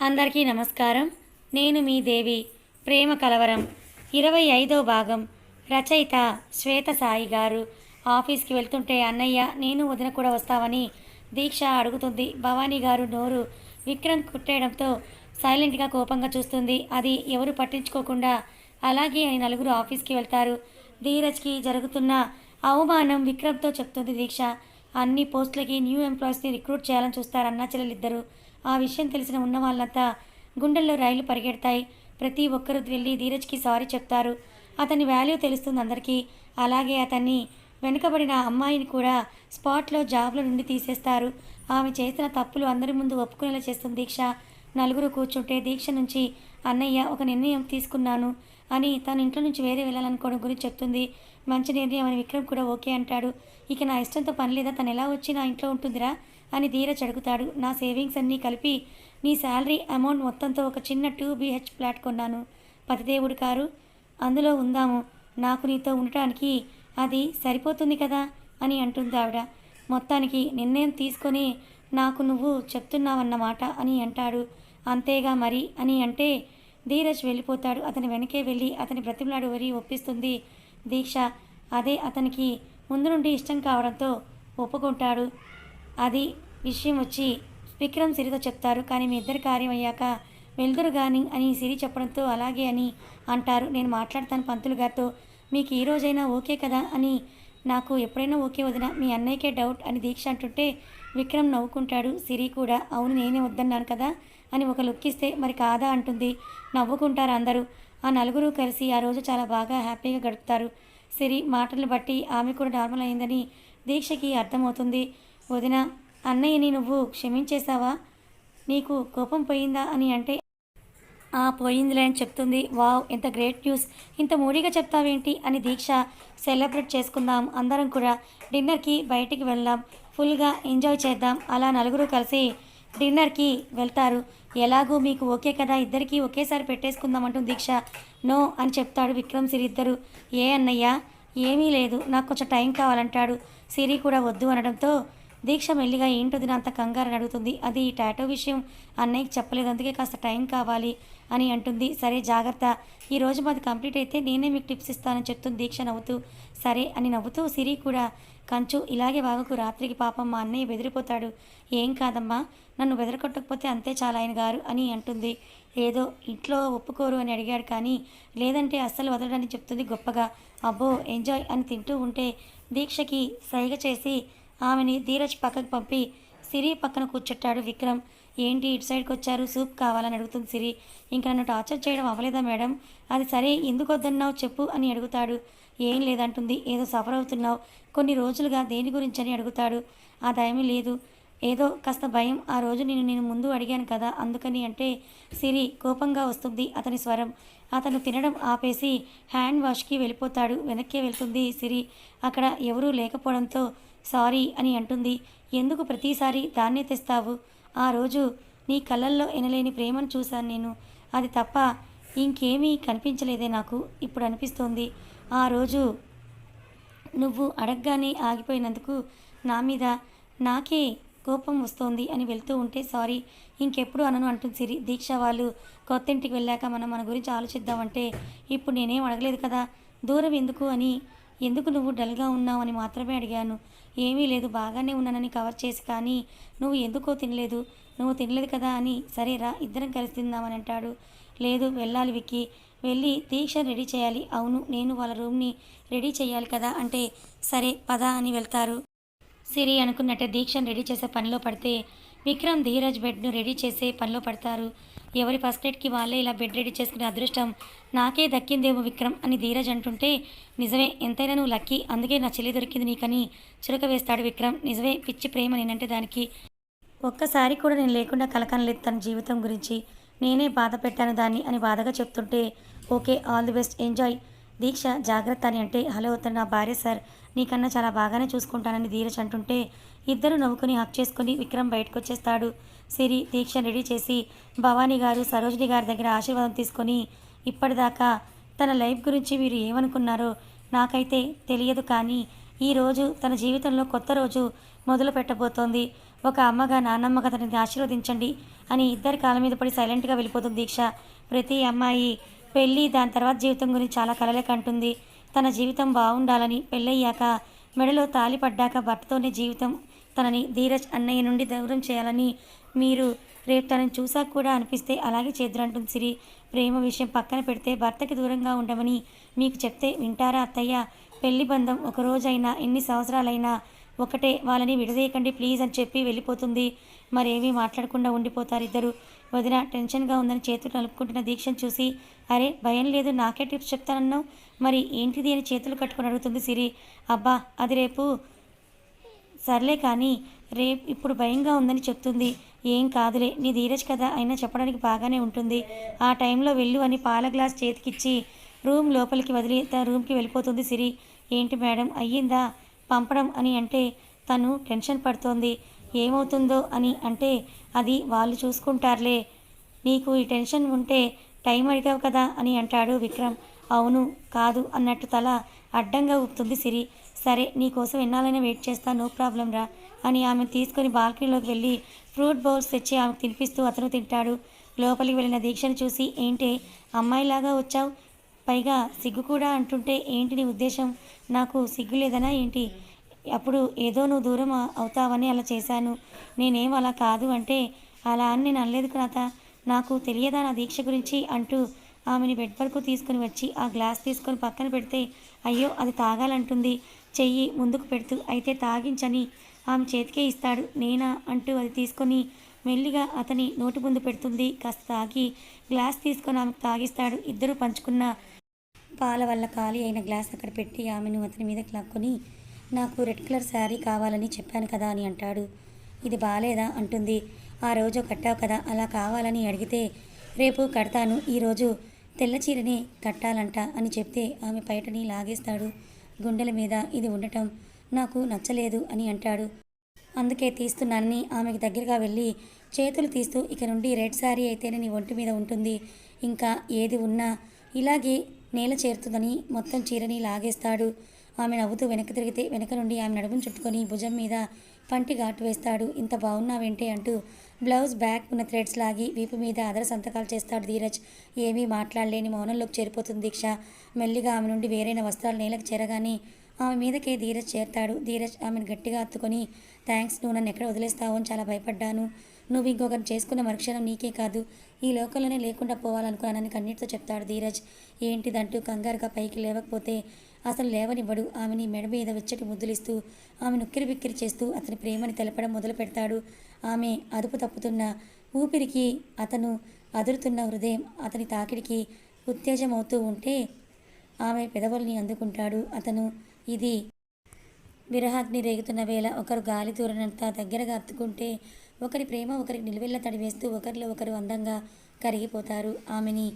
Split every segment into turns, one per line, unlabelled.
అందరికీ నమస్కారం. నేను మీ దేవి ప్రేమ కలవరం. ఇరవై ఐదో భాగం. రచయిత శ్వేత సాయి గారు. ఆఫీస్కి వెళ్తుంటే అన్నయ్య నేను వదిన కూడా వస్తావని దీక్ష అడుగుతుంది. భవానీ గారు నోరు విక్రమ్ కుట్టేయడంతో సైలెంట్గా కోపంగా చూస్తుంది. అది ఎవరు పట్టించుకోకుండా అలాగే అని నలుగురు ఆఫీస్కి వెళ్తారు. ధీరజ్కి జరుగుతున్న అవమానం విక్రమ్తో చెప్తుంది దీక్ష. అన్ని పోస్టులకి న్యూ ఎంప్లాయీస్ని రిక్రూట్ చేయాలని చూస్తారు అన్నా చెల్లెలిద్దరు ఆ విషయం తెలిసిన ఉన్న వాళ్ళంతా గుండెల్లో రైలు పరిగెడతాయి. ప్రతి ఒక్కరు వెళ్ళి ధీరజ్కి సారీ చెప్తారు. అతని వాల్యూ తెలుస్తుంది అందరికీ. అలాగే అతన్ని వెనుకబడిన అమ్మాయిని కూడా స్పాట్లో జాబ్ల నుండి తీసేస్తారు. ఆమె చేసిన తప్పులు అందరి ముందు ఒప్పుకునేలా చేస్తుంది దీక్ష. నలుగురు కూర్చుంటే దీక్ష నుంచి అన్నయ్య ఒక నిర్ణయం తీసుకున్నాను అని తన ఇంట్లో నుంచి వేరే వెళ్ళాలనుకోవడం గురించి చెప్తుంది. మంచి నిర్ణయం అని విక్రమ్ కూడా ఓకే అంటాడు. ఇక నా ఇష్టంతో పని లేదా? తను ఎలా వచ్చి నా ఇంట్లో ఉంటుందిరా? అని ధీరజ్ అడుగుతాడు. నా సేవింగ్స్ అన్నీ కలిపి నీ శాలరీ అమౌంట్ మొత్తంతో ఒక చిన్న టూ బీహెచ్ ఫ్లాట్ కొన్నాను. పతిదేవుడు కారు అందులో ఉందాము. నాకు నీతో ఉండటానికి అది సరిపోతుంది కదా? అని అంటుంది ఆవిడ. మొత్తానికి నిర్ణయం తీసుకొని నాకు నువ్వు చెప్తున్నావన్నమాట అని అంటాడు. అంతేగా మరి? అని అంటే ధీరజ్ వెళ్ళిపోతాడు. అతని వెనకే వెళ్ళి అతని బ్రతిమలాడు వరి ఒప్పిస్తుంది. దీక్ష. అదే అతనికి ముందు నుండి ఇష్టం కావడంతో ఒప్పుకుంటాడు. అది విషయం వచ్చి విక్రమ్ సిరితో చెప్తారు. కానీ మీ ఇద్దరు కార్యం అయ్యాక వెళ్దురు గాని అని సిరి చెప్పడంతో అలాగే అని అంటారు. నేను మాట్లాడతాను పంతులు గారితో. మీకు ఈ రోజైనా ఓకే కదా అని నాకు ఎప్పుడైనా ఓకే వదిన. మీ అన్నయ్యకే డౌట్ అని దీక్ష అంటుంటే విక్రమ్ నవ్వుకుంటాడు. సిరి కూడా అవును నేనే వద్దన్నాను కదా అని ఒక లుక్ ఇస్తే మరి కాదా అంటుంది. నవ్వుకుంటారు అందరూ. ఆ నలుగురు కలిసి ఆ రోజు చాలా బాగా హ్యాపీగా గడుపుతారు. సిరి మాటలను బట్టి ఆమె కూడా నార్మల్ అయిందని దీక్షకి అర్థమవుతుంది. వదిన అన్నయ్యని నువ్వు క్షమించేశావా? నీకు కోపం పోయిందా? అని అంటే ఆ పోయిందిలే అని చెప్తుంది. వావ్ ఎంత గ్రేట్ న్యూస్. ఇంత మూడీగా చెప్తావేంటి? అని దీక్ష సెలబ్రేట్ చేసుకుందాం. అందరం కూడా డిన్నర్కి బయటికి వెళ్దాం. ఫుల్గా ఎంజాయ్ చేద్దాం. అలా నలుగురు కలిసి డిన్నర్కి వెళ్తారు. ఎలాగో మీకు ఓకే కదా ఇద్దరికి ఒకేసారి పెట్టేసుకుందాం అంటుంది దీక్ష నో అని చెప్తాడు విక్రమ్ సిరి ఇద్దరు. ఏ అన్నయ్య ఏమీ లేదు నాకు కొంచెం టైం కావాలంటాడు. సిరి కూడా వద్దు అనడంతో దీక్ష మెల్లిగా ఏంటది అంత కంగారు అడుగుతుంది. అది ఈ టాటో విషయం అన్నయ్యకి చెప్పలేదు అందుకే కాస్త టైం కావాలి. అని అంటుంది. సరే జాగ్రత్త. ఈరోజు మాది కంప్లీట్ అయితే నేనే మీకు టిప్స్ ఇస్తానని చెప్తుంది దీక్ష నవ్వుతూ. సరే అని నవ్వుతూ సిరి కూడా కంచు ఇలాగే బాగుకు రాత్రికి పాపం మా అన్నయ్య బెదిరిపోతాడు. ఏం కాదమ్మా? నన్ను బెదరకొట్టకపోతే అంతే చాలా ఆయన గారు అని అంటుంది. ఏదో ఇంట్లో ఒప్పుకోరు అని అడిగాడు కానీ లేదంటే అస్సలు వదలడని చెప్తుంది గొప్పగా. అబ్బో ఎంజాయ్ అని తింటూ ఉంటే దీక్షకి సైగ చేసి ఆమెని ధీరజ్ పక్కకు పంపి సిరి పక్కన కూర్చుంటాడు విక్రమ్. ఏంటి ఇటు సైడ్కి వచ్చారు? సూప్ కావాలని అడుగుతుంది సిరి. ఇంకా నన్ను టార్చర్ చేయడం అవ్వలేదా మేడం? అది సరే ఎందుకు వద్దన్నావు చెప్పు అని అడుగుతాడు. ఏం లేదంటుంది. ఏదో సఫర్ అవుతున్నావు. కొన్ని రోజులుగా దేని గురించి అని అడుగుతాడు. ఆ దయమే లేదు. ఏదో కాస్త భయం. ఆ రోజు నేను నేను ముందు అడిగాను కదా. అందుకని అంటే సిరి కోపంగా వస్తుంది అతని స్వరం. అతను తినడం ఆపేసి హ్యాండ్ వాష్కి వెళ్ళిపోతాడు. వెనక్కి వెళ్తుంది సిరి. అక్కడ ఎవరూ లేకపోవడంతో సారీ అని అంటుంది. ఎందుకు ప్రతిసారి దాన్నే తెస్తావు? ఆ రోజు నీ కళ్ళల్లో ఎనలేని ప్రేమను చూశాను నేను. అది తప్ప ఇంకేమీ కనిపించలేదే నాకు ఇప్పుడు అనిపిస్తోంది. ఆ రోజు నువ్వు అడగగానే ఆగిపోయినందుకు నా మీద నాకే కోపం వస్తోంది అని వెళ్తూ ఉంటే సారీ ఇంకెప్పుడు అనను అంటుంది సిరి. దీక్ష వాళ్ళు కొత్త ఇంటికి వెళ్ళాక మనం మన గురించి ఆలోచిద్దామంటే ఇప్పుడు నేనేం అడగలేదు కదా దూరం ఎందుకు అని ఎందుకు నువ్వు డల్గా ఉన్నావు అని మాత్రమే అడిగాను. ఏమీ లేదు బాగానే ఉన్నానని కవర్ చేసి కానీ నువ్వు ఎందుకో తినలేదు. నువ్వు తినలేదు కదా అని సరేరా ఇద్దరం కలిసి తిందామని అంటాడు. లేదు వెళ్ళాలి విక్కి. వెళ్ళి దీక్ష రెడీ చేయాలి. అవును నేను వాళ్ళ రూమ్ని రెడీ చేయాలి కదా అంటే సరే పదా అని వెళ్తారు. సిరి అనుకున్నట్టే దీక్షను రెడీ చేసే పనిలో పడితే విక్రమ్ ధీరజ్ బెడ్ను రెడీ చేసే పనిలో పడతారు. ఎవరి ఫస్ట్ ఎయిడ్కి వాళ్ళే ఇలా బెడ్ రెడీ చేసుకునే అదృష్టం నాకే దక్కిందేమో విక్రమ్ అని ధీరజ్ అంటుంటే నిజమే ఎంతైనా నువ్వు లక్కీ అందుకే నా చెల్లి దొరికింది నీకని చురక వేస్తాడు విక్రమ్. నిజమే పిచ్చి ప్రేమ నేనంటే దానికి. ఒక్కసారి కూడా నేను లేకుండా కలకనలేదు తన జీవితం గురించి. నేనే బాధ పెట్టాను దాన్ని అని బాధగా చెప్తుంటే okay all the best enjoy. Deeksha జాగ్రత్త అని అంటే హలో తను నా భార్య సార్. నీకన్నా చాలా బాగానే చూసుకుంటానని ధీరజ్ అంటుంటే ఇద్దరు నవ్వుకుని హక్ చేసుకుని విక్రమ్ బయటకు వచ్చేస్తాడు సిరి దీక్ష రెడీ చేసి భవానీ గారు సరోజిని గారి దగ్గర ఆశీర్వాదం తీసుకొని ఇప్పటిదాకా తన లైఫ్ గురించి మీరు ఏమనుకున్నారో నాకైతే తెలియదు కానీ ఈరోజు తన జీవితంలో కొత్త రోజు మొదలు పెట్టబోతోంది. ఒక అమ్మగా నాన్నమ్మగా తనని ఆశీర్వదించండి అని ఇద్దరి కాళ్ళ మీద పడి సైలెంట్గా వెళ్ళిపోతుంది దీక్ష. ప్రతి అమ్మాయి పెళ్ళి దాని తర్వాత జీవితం గురించి చాలా కలలే కంటుంది తన జీవితం బాగుండాలని పెళ్ళయ్యాక మెడలో తాలి పడ్డాక భర్తతోనే జీవితం తనని ధీరజ్ అన్నయ్య నుండి దూరం చేయాలని మీరు రేపు తనని చూసాక కూడా అనిపిస్తే అలాగే చేద్దురంటుంది సిరి. ప్రేమ విషయం పక్కన పెడితే భర్తకి దూరంగా ఉండమని మీకు చెప్తే వింటారా అత్తయ్య? పెళ్ళి బంధం ఒక రోజైనా ఎన్ని సంవత్సరాలైనా ఒకటే వాళ్ళని విడదీయకండి ప్లీజ్ అని చెప్పి వెళ్ళిపోతుంది. మరేమీ మాట్లాడకుండా ఉండిపోతారు ఇద్దరు వదిన టెన్షన్గా ఉందని చేతులు నలుపుకుంటున్న దీక్షను చూసి అరే భయం లేదు నాకే టిప్స్ చెప్తానన్నావు? మరి ఏంటిది అని చేతులు కట్టుకొని అడుగుతుంది సిరి. అబ్బా అది రేపు సర్లే కానీ రేపు ఇప్పుడు భయంగా ఉందని చెప్తుంది. ఏం కాదులే నీ ధీరజ్ కదా అయినా చెప్పడానికి బాగానే ఉంటుంది. ఆ టైంలో వెళ్ళు అని పాల గ్లాస్ చేతికిచ్చి రూమ్ లోపలికి వదిలి తన రూమ్కి వెళ్ళిపోతుంది సిరి. ఏంటి మేడం అయ్యిందా? పంపడం అని అంటే తను టెన్షన్ పడుతోంది. ఏమవుతుందో అని అంటే అది వాళ్ళు చూసుకుంటారులే. నీకు ఈ టెన్షన్ ఉంటే టైం అడిగావు కదా అని అంటాడు విక్రమ్. అవును కాదు అన్నట్టు తల అడ్డంగా ఊపుతుంది సిరి. సరే నీకోసం ఎన్నాలైనా వెయిట్ చేస్తా నో ప్రాబ్లం రా. అని ఆమె తీసుకొని బాల్కనీలోకి వెళ్ళి ఫ్రూట్ బౌల్స్ తెచ్చి ఆమెకు తినిపిస్తూ అతను తింటాడు. లోపలికి వెళ్ళిన దీక్షను చూసి ఏంటి అమ్మాయిలాగా వచ్చావు? పైగా సిగ్గు కూడా అంటుంటే ఏంటి నీ ఉద్దేశం? నాకు సిగ్గు లేదనా ఏంటి? అప్పుడు ఏదో నువ్వు దూరం అవుతావని అలా చేశాను. నేనేం అలా కాదు అంటే అలా అని నేను అనలేదు కదా నాకు తెలియదా నా దీక్ష గురించి? అంటూ ఆమెని బెడ్ వరకు తీసుకుని వచ్చి ఆ గ్లాస్ తీసుకొని పక్కన పెడితే అయ్యో అది తాగాలంటుంది. చెయ్యి ముందుకు పెడుతూ అయితే తాగించని ఆమె చేతికే ఇస్తాడు. నేనా? అంటూ అది తీసుకొని మెల్లిగా అతని నోటి ముందు పెడుతుంది. కాస్త తాగి గ్లాస్ తీసుకొని ఆమెకు తాగిస్తాడు. ఇద్దరు పంచుకున్న పాల వల్ల ఖాళీ అయిన గ్లాస్ అక్కడ పెట్టి ఆమెను అతని మీద లాక్కొని నాకు రెడ్ కలర్ శారీ కావాలని చెప్పాను కదా అని అంటాడు. ఇది బాగాలేదా అంటుంది. ఆ రోజు కట్టావు కదా అలా కావాలని అడిగితే రేపు కడతాను. ఈరోజు తెల్ల చీరనే కట్టాలంట అని చెప్తే ఆమె పైటని లాగేస్తాడు గుండెల మీద. ఇది ఉండటం నాకు నచ్చలేదు అని అంటాడు. అందుకే తీస్తున్నానని ఆమెకి దగ్గరగా వెళ్ళి చేతులు తీస్తూ ఇక నుండి రెడ్ శారీ అయితేనే నీ ఒంటి మీద ఉంటుంది. ఇంకా ఏది ఉన్నా ఇలాగే నేల చేరుతుందని మొత్తం చీరని లాగేస్తాడు. ఆమె నవ్వుతూ వెనక్కి తిరిగితే వెనక నుండి ఆమె నడుమును చుట్టుకొని భుజం మీద పంటి ఘాటు వేస్తాడు. ఇంత బాగున్నావేంటే అంటూ బ్లౌజ్ బ్యాక్ ఉన్న థ్రెడ్స్ లాగి వీపు మీద అదర సంతకాలు చేస్తాడు ధీరజ్. ఏమీ మాట్లాడలేని మౌనంలోకి చేరిపోతుంది దీక్ష. మెల్లిగా ఆమె నుండి వేరైన వస్త్రాలు నేలకు చేరగానే ఆమె మీదకే ధీరజ్ చేరతాడు. ధీరజ్ ఆమెను గట్టిగా హత్తుకొని థ్యాంక్స్ నువ్వు నన్ను ఎక్కడ వదిలేస్తావు అని చాలా భయపడ్డాను. నువ్వు ఇంకొకరిని చేసుకున్న మరుక్షణం నీకే కాదు. ఈ లోకంలోనే లేకుండా పోవాలనుకున్నానని కన్నీటితో చెప్తాడు ధీరజ్. ఏంటిదంటూ కంగారుగా పైకి లేవకపోతే అసలు లేవనివ్వడు. ఆమెని మెడ మీద వెచ్చటి ముద్దులిస్తూ ఆమె ఉక్కిరి బిక్కిరి చేస్తూ అతని ప్రేమని తెలపడం మొదలు పెడతాడు ఆమె అదుపు తప్పుతున్న ఊపిరికి అతను అదురుతున్న హృదయం అతని తాకిడికి ఉత్తేజమవుతూ ఉంటే ఆమె పెదవుల్ని అందుకుంటాడు. అతను ఇది. విరహాగ్ని రేగుతున్న వేళ ఒకరు గాలి దూరనంత దగ్గరగా అత్తుకుంటే ఒకరి ప్రేమ ఒకరికి నిలువెల్ల తడివేస్తూ ఒకరిలో ఒకరు అందంగా కరిగిపోతారు. ఆమెని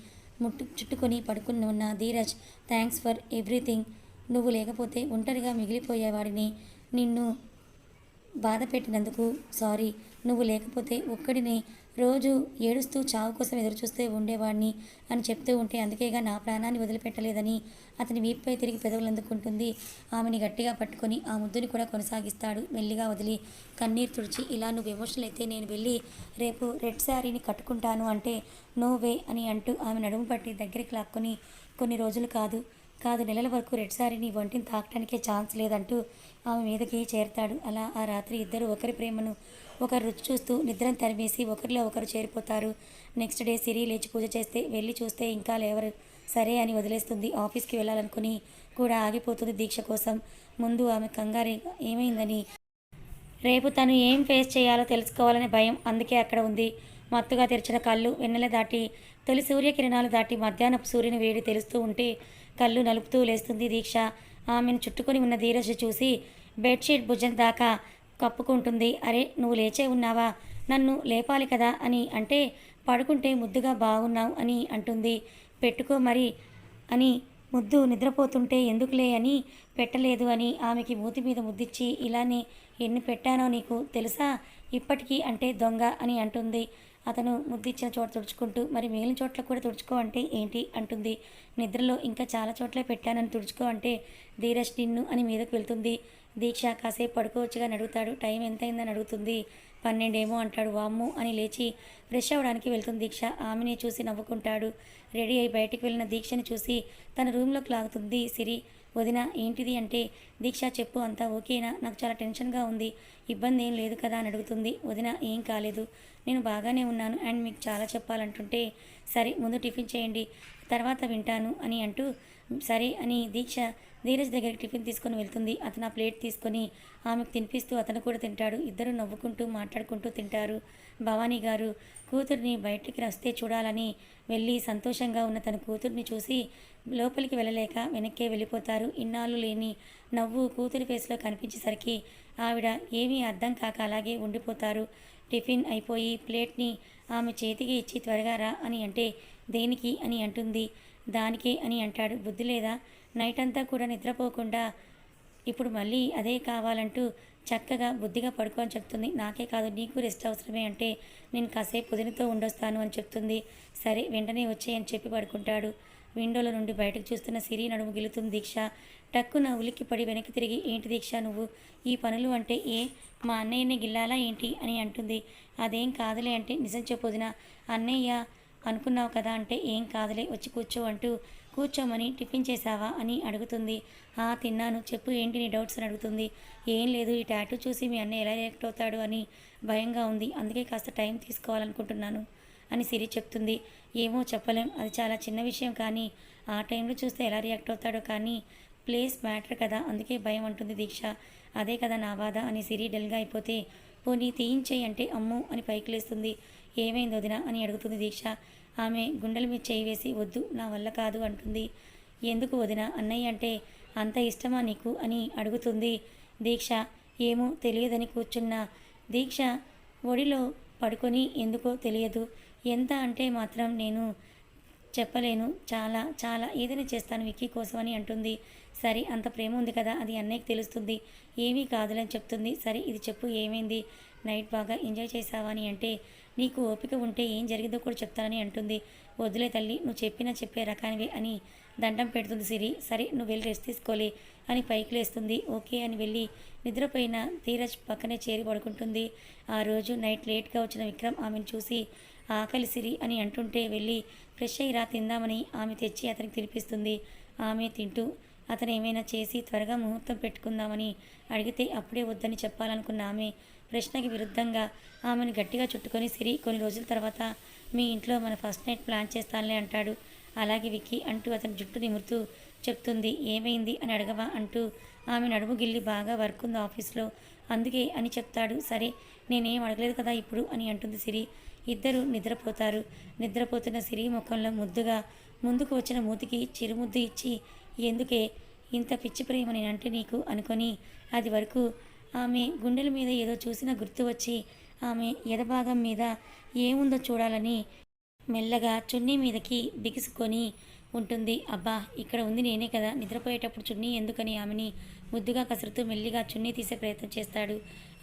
ముట్టు చుట్టుకొని పడుకుని ఉన్న ధీరజ్ థ్యాంక్స్ ఫర్ ఎవ్రీథింగ్. నువ్వు లేకపోతే ఒంటరిగా మిగిలిపోయేవాడిని నిన్ను బాధ పెట్టినందుకు సారీ. నువ్వు లేకపోతే ఒక్కడిని రోజు ఏడుస్తూ చావు కోసం ఎదురుచూస్తూ ఉండేవాడిని అని చెప్తూ ఉంటే అందుకేగా నా ప్రాణాన్ని వదిలిపెట్టలేదని అతని వీపుపై తిరిగి పెదవులు అందుకుంటుంది ఆమెని గట్టిగా పట్టుకొని ఆ ముద్దుని కూడా కొనసాగిస్తాడు. మెల్లిగా వదిలి కన్నీరు తుడిచి ఇలా నువ్వు ఎమోషనల్ అయితే నేను వెళ్ళి రేపు రెడ్ శారీని కట్టుకుంటాను అంటే నో వే అని అంటూ ఆమె నడుము పట్టి దగ్గరికి లాక్కొని కొన్ని రోజులు కాదు కాదు నెలల వరకు రెడ్ సారీని వంటిని తాకటానికే ఛాన్స్ లేదంటూ ఆమె మీదకి చేరతాడు. అలా ఆ రాత్రి ఇద్దరు ఒకరి ప్రేమను ఒకరు రుచి చూస్తూ నిద్రను తరిమేసి ఒకరిలో ఒకరు చేరిపోతారు. నెక్స్ట్ డే సిరి లేచి పూజ చేస్తే వెళ్ళి చూస్తే ఇంకా లేవరు. సరే అని వదిలేస్తుంది. ఆఫీస్కి వెళ్ళాలనుకుని కూడా ఆగిపోతుంది దీక్ష కోసం. ముందు ఆమె కంగారు ఏమైందని? రేపు తను ఏం ఫేస్ చేయాలో తెలుసుకోవాలనే భయం అందుకే అక్కడ ఉంది. మత్తుగా తెరిచిన కళ్ళు వెన్నెల దాటి తొలి సూర్యకిరణాలు దాటి మధ్యాహ్నపు సూర్యుని వేడి తెలుస్తూ ఉంటే కళ్ళు నలుపుతూ లేస్తుంది దీక్ష. ఆమెను చుట్టుకొని ఉన్న ధీరజ్ చూసి బెడ్షీట్ భుజం దాకా కప్పుకుంటుంది. అరే నువ్వు లేచే ఉన్నావా? నన్ను లేపాలి కదా అని అంటే పడుకుంటే ముద్దుగా బాగున్నావు అని అంటుంది. పెట్టుకో మరి అని ముద్దు నిద్రపోతుంటే ఎందుకులే అని పెట్టలేదు అని ఆమెకి మూతి మీద ముద్దిచ్చి ఇలానే ఎన్ని పెట్టానో నీకు తెలుసా? ఇప్పటికీ అంటే దొంగ అని అంటుంది. అతను ముద్దిచ్చిన చోట తుడుచుకుంటూ మరి మిగిలిన చోట్ల కూడా తుడుచుకో అంటే ఏంటి? అంటుంది. నిద్రలో ఇంకా చాలా చోట్లే పెట్టానని తుడుచుకో అంటే ధీరజ్ నిన్ను అని మీదకు వెళ్తుంది. దీక్ష కాసేపు పడుకోవచ్చుగా అడుగుతాడు. టైం ఎంతైందని అడుగుతుంది? పన్నెండేమో అంటాడు. వామ్ము అని లేచి ఫ్రెష్ అవ్వడానికి వెళ్తుంది దీక్ష. ఆమెని చూసి నవ్వుకుంటాడు. రెడీ అయి బయటికి వెళ్ళిన దీక్షని చూసి తన రూమ్లోకి లాగుతుంది సిరి. వదిన ఏంటిది అంటే? దీక్ష చెప్పు అంతా ఓకేనా? నాకు చాలా టెన్షన్గా ఉంది. ఇబ్బంది ఏం లేదు కదా అని అడుగుతుంది. వదిన ఏం కాలేదు. నేను బాగానే ఉన్నాను అండ్ మీకు చాలా చెప్పాలంటుంటే సరే ముందు టిఫిన్ చేయండి తర్వాత వింటాను అని అంటూ సరే అని దీక్ష ధీరజ్ దగ్గరికి టిఫిన్ తీసుకొని వెళ్తుంది. అతను ఆ ప్లేట్ తీసుకొని ఆమెకు తినిపిస్తూ అతను కూడా తింటాడు. ఇద్దరు నవ్వుకుంటూ మాట్లాడుకుంటూ తింటారు. భవానీ గారు కూతుర్ని బయటికి వస్తే చూడాలని వెళ్ళి సంతోషంగా ఉన్న తన కూతుర్ని చూసి లోపలికి వెళ్ళలేక వెనక్కే వెళ్ళిపోతారు. ఇన్నాళ్ళు లేని నవ్వు కూతురి ఫేస్లో కనిపించేసరికి ఆవిడ ఏమీ అర్థం కాక అలాగే ఉండిపోతారు. టిఫిన్ అయిపోయి ప్లేట్ని ఆమె చేతికి ఇచ్చి త్వరగా రా అని అంటే దేనికి అని అంటుంది. దానికే అని అంటాడు. బుద్ధి లేదా? నైట్ అంతా కూడా నిద్రపోకుండా ఇప్పుడు మళ్ళీ అదే కావాలంటూ చక్కగా బుద్ధిగా పడుకో అని చెప్తుంది. నాకే కాదు నీకు రెస్ట్ అవసరమే అంటే నేను కాసేపు పుదినతో ఉండొస్తాను అని చెప్తుంది. సరే వెంటనే వచ్చేయని చెప్పి పడుకుంటాడు. విండోలో నుండి బయటకు చూస్తున్న సిరి నడుము గెలుతుంది దీక్ష టక్కున ఉలిక్కి పడి వెనక్కి తిరిగి ఏంటి దీక్ష నువ్వు? ఈ పనులు అంటే ఏ? మా అన్నయ్యని గిల్లాలా ఏంటి? అని అంటుంది. అదేం కాదులే అంటే నిజం చెప్పొదిన అన్నయ్య అనుకున్నావు కదా అంటే ఏం కాదులే వచ్చి కూర్చో అంటూ కూర్చోమని టిఫిన్ చేశావా అని అడుగుతుంది. ఆ తిన్నాను. చెప్పు ఏంటి నీ డౌట్స్ అని అడుగుతుంది. ఏం లేదు ఈ టాటూ చూసి మీ అన్న ఎలా రియాక్ట్ అవుతాడు అని భయంగా ఉంది. అందుకే కాస్త టైం తీసుకోవాలనుకుంటున్నాను అని సిరి చెప్తుంది. ఏమో చెప్పలేం. అది చాలా చిన్న విషయం కానీ ఆ టైంలో చూస్తే ఎలా రియాక్ట్ అవుతాడో కానీ ప్లేస్ మ్యాటర్ కదా. అందుకే భయం అంటుంది దీక్ష. అదే కదా నా బాధ అని సిరి డల్గా అయిపోతే పోనీ తీయించేయి అంటే అమ్ము అని పైకి లేస్తుంది. ఏమైంది వదిన అని అడుగుతుంది దీక్ష. ఆమె గుండెల మీద చేయి వేసి వద్దు నా వల్ల కాదు అంటుంది. ఎందుకు వదిన? అన్నయ్య అంటే అంత ఇష్టమా నీకు? అని అడుగుతుంది దీక్ష. ఏమో తెలియదని కూర్చున్న. దీక్ష ఒడిలో పడుకొని ఎందుకో తెలియదు. ఎంత అంటే మాత్రం నేను చెప్పలేను. చాలా చాలా ఏదైనా చేస్తాను విక్కీ కోసం అని అంటుంది. సరే అంత ప్రేమ ఉంది కదా అది అన్నయ్యకి తెలుస్తుంది. ఏమీ కాదులని చెప్తుంది. సరే ఇది చెప్పు ఏమైంది? నైట్ బాగా ఎంజాయ్ చేసావా అని అంటే నీకు ఓపిక ఉంటే ఏం జరిగిందో కూడా చెప్తానని అంటుంది. వదిలే తల్లి నువ్వు చెప్పినా చెప్పే రకానివే అని దండం పెడుతుంది సిరి. సరే నువ్వు వెళ్ళి రెస్ట్ తీసుకోలే అని పైకి లేస్తుంది. ఓకే అని వెళ్ళి నిద్రపోయిన ధీరజ్ పక్కనే చేరి పడుకుంటుంది. ఆ రోజు నైట్ లేట్గా వచ్చిన విక్రమ్ ఆమెను చూసి ఆకలి సిరి అని అంటుంటే వెళ్ళి ఫ్రెష్ అయ్యిరా తిందామని ఆమె తెచ్చి అతనికి తినిపిస్తుంది. ఆమె తింటూ అతను ఏమైనా చేసి త్వరగా ముహూర్తం పెట్టుకుందామని అడిగితే అప్పుడే వద్దని చెప్పాలనుకున్న ఆమె ప్రశ్నకి విరుద్ధంగా ఆమెను గట్టిగా చుట్టుకొని సిరి కొన్ని రోజుల తర్వాత మీ ఇంట్లో మన ఫస్ట్ నైట్ ప్లాన్ చేస్తానులే అంటాడు. అలాగే విక్కీ అంటూ అతని జుట్టు నిమురుతూ చెప్తుంది ఏమైంది అని అడగవా అంటూ ఆమె నడుము గిల్లి బాగా వర్క్ ఉంది ఆఫీస్లో. అందుకే అని చెప్తాడు. సరే నేనేం అడగలేదు కదా ఇప్పుడు అని అంటుంది సిరి. ఇద్దరు నిద్రపోతారు. నిద్రపోతున్న సిరి ముఖంలో ముద్దుగా ముందుకు వచ్చిన మూతికి చిరుముద్దు ఇచ్చి ఎందుకే? ఇంత పిచ్చి ప్రేమ నేనంటే నీకు అనుకొని అది వరకు ఆమె గుండెల మీద ఏదో చూసిన గుర్తు వచ్చి ఆమె ఎదభాగం మీద ఏముందో చూడాలని మెల్లగా చున్నీ మీదకి బిగుసుకొని ఉంటుంది. అబ్బా ఇక్కడ ఉంది నేనే కదా. నిద్రపోయేటప్పుడు చున్నీ ఎందుకని ఆమెని ముద్దుగా కసురుతూ మెల్లిగా చున్నీ తీసే ప్రయత్నం చేస్తాడు.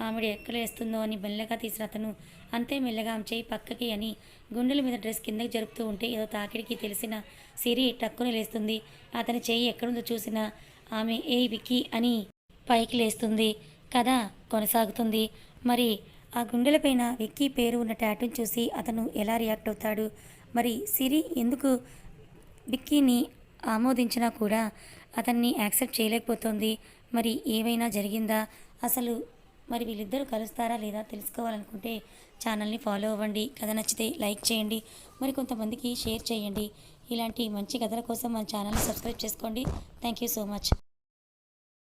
ఆమెడ ఎక్కలేస్తుందో అని మెల్లగా తీసిన అతను అంతే మెల్లగా ఆమె చేయి పక్కకి అని గుండెల మీద డ్రెస్ కిందకి జరుపుతూ ఉంటే ఏదో తాకిడికి తెలిసిన సిరి టక్కున లేస్తుంది. అతని చేయి ఎక్కడుందో చూసిన ఆమె ఏ విక్కీ అని పైకి లేస్తుంది. కథ కొనసాగుతుంది. మరి ఆ గుండెలపైన విక్కీ పేరు ఉన్న టాటూని చూసి అతను ఎలా రియాక్ట్ అవుతాడు? మరి సిరి ఎందుకు విక్కీని ఆమోదించినా కూడా అతన్ని యాక్సెప్ట్ చేయలేకపోతుంది. మరి ఏమైనా జరిగిందా? అసలు మరి వీళ్ళిద్దరూ కలుస్తారా లేదా తెలుసుకోవాలనుకుంటే ఛానల్ని ఫాలో అవ్వండి. కథ నచ్చితే లైక్ చేయండి. మరి కొంతమందికి షేర్ చేయండి. ఇలాంటి మంచి కథల కోసం మన ఛానల్ని సబ్స్క్రైబ్ చేసుకోండి. Thank you so much.